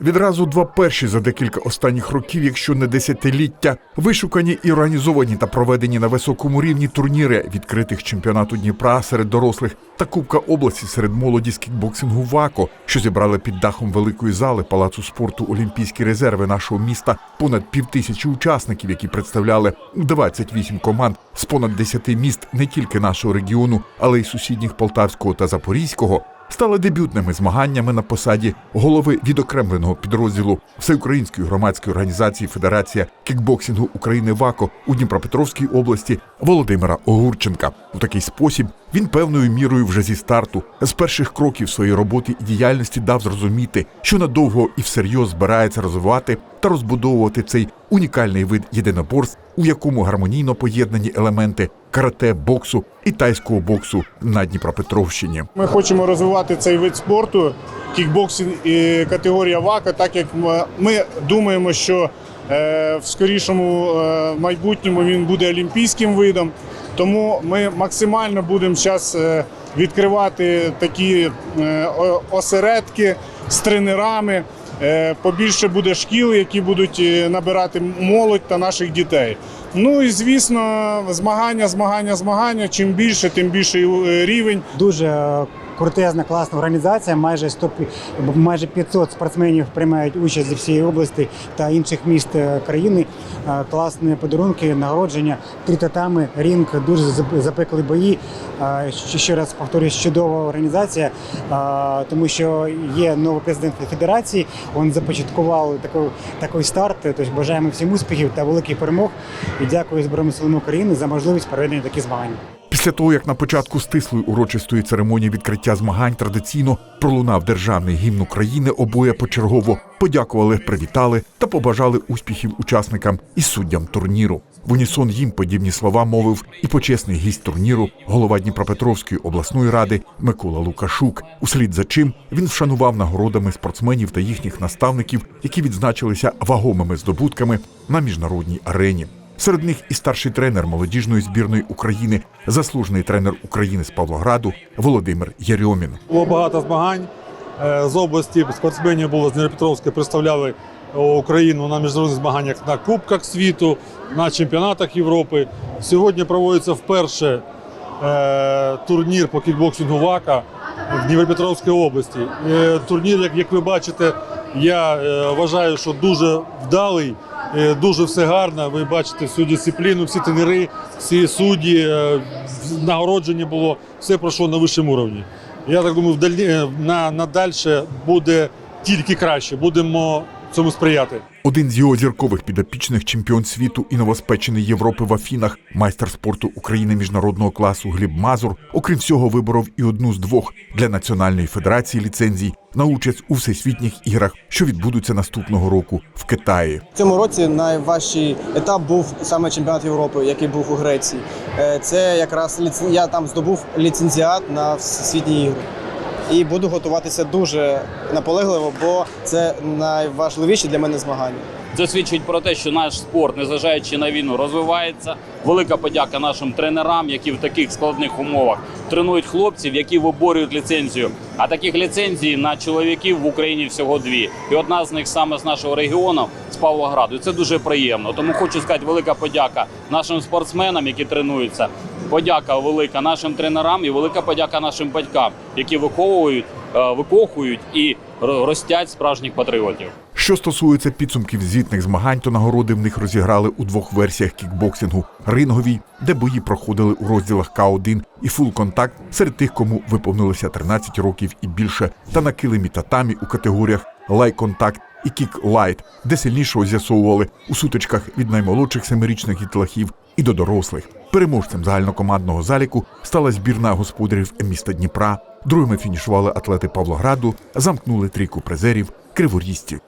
Відразу два перші за декілька останніх років, якщо не десятиліття, вишукані і організовані та проведені на високому рівні турніри відкритих чемпіонату Дніпра серед дорослих та Кубка області серед молоді з кікбоксингу ВАКО, що зібрали під дахом великої зали палацу спорту Олімпійські резерви нашого міста понад півтисячі учасників, які представляли 28 команд з понад 10 міст не тільки нашого регіону, але й сусідніх Полтавського та Запорізького стали дебютними змаганнями на посаді голови відокремленого підрозділу Всеукраїнської громадської організації Федерація кікбоксингу України ВАКО у Дніпропетровській області Володимира Огурченка. У такий спосіб він певною мірою вже зі старту з перших кроків своєї роботи і діяльності дав зрозуміти, що надовго і всерйоз збирається розвивати та розбудовувати цей унікальний вид єдиноборств, у якому гармонійно поєднані елементи карате, боксу і тайського боксу на Дніпропетровщині. Ми хочемо розвивати цей вид спорту, кікбоксинг і категорія ВАКа, так як ми думаємо, що е, в скорішому е, майбутньому він буде олімпійським видом. Тому ми максимально будемо зараз відкривати такі е, осередки з тренерами. Е, Побільше буде шкіл, які будуть е, набирати молодь та наших дітей. Ну і звісно, змагання, змагання, змагання. Чим більше, тим більший е, рівень. Дуже крутезна, класна організація. Майже 100, майже 500 спортсменів приймають участь зі всієї області та інших міст е, країни. Е, Класні подарунки, нагородження, три татами, рінг, дуже зап- запекли бої. Е, ще- раз повторюсь, чудова організація, тому що є новий президент федерації. Він започаткував такий, такий старт. Тобто бажаємо всім успіхів та великих перемог. І дякую Збройним силам України за можливість проведення таких змагань. Після того, як на початку стислої урочистої церемонії відкриття змагань традиційно пролунав державний гімн України, обоє почергово подякували, привітали та побажали успіхів учасникам і суддям турніру. В унісон їм подібні слова мовив і почесний гість турніру, голова Дніпропетровської обласної ради Микола Лукашук. Услід за чим він вшанував нагородами спортсменів та їхніх наставників, які відзначилися вагомими здобутками на міжнародній арені. Серед них і старший тренер молодіжної збірної України, заслужений тренер України з Павлограду Володимир Єрьомін. Було багато змагань Е, з області. Спортсменів було з Дніпропетровська представляли Україну на міжнародних змаганнях на Кубках світу, на чемпіонатах Європи. Сьогодні проводиться вперше е, турнір по кікбоксингу ВАКа в Дніпропетровській області. Е, турнір, як, ви бачите, я е, вважаю, що дуже вдалий. Е, Дуже все гарно. Ви бачите всю дисципліну, всі тренери, всі судді, е, нагородження було, все пройшло на вищому рівні. Я так думаю, е, на, надальше буде тільки краще. Будемо цьому сприяти. Один з його зіркових підопічних чемпіон світу і новоспечений Європи в Афінах, майстер спорту України міжнародного класу Гліб Мазур, окрім всього, виборов і одну з двох для Національної федерації ліцензій на участь у всесвітніх іграх, що відбудуться наступного року в Китаї. В цьому році найважчий етап був саме чемпіонат Європи, який був у Греції. Е, Це якраз ліц- я там здобув ліцензіат на всесвітні ігри. І буду готуватися дуже наполегливо, бо це найважливіші для мене змагання. Це свідчить про те, що наш спорт, незважаючи на війну, розвивається. Велика подяка нашим тренерам, які в таких складних умовах тренують хлопців, які виборюють ліцензію. А таких ліцензій на чоловіків в Україні всього дві. І одна з них саме з нашого регіону, з Павлограду. І це дуже приємно. Тому хочу сказати велика подяка нашим спортсменам, які тренуються. Подяка велика нашим тренерам і велика подяка нашим батькам, які виховують, е, викохують і ростять справжніх патріотів. Що стосується підсумків звітних змагань, то нагороди в них розіграли у двох версіях кікбоксингу ринговій, де бої проходили у розділах К1 і фул контакт серед тих, кому виповнилося 13 років і більше, та на килимі татамі у категоріях лай-контакт і кік-лайт, де сильнішого з'ясовували у сутичках від наймолодших семирічних дітлахів і до дорослих. Переможцем загальнокомандного заліку стала збірна господарів міста Дніпра. Другими фінішували атлети Павлограду, замкнули трійку призерів криворізців.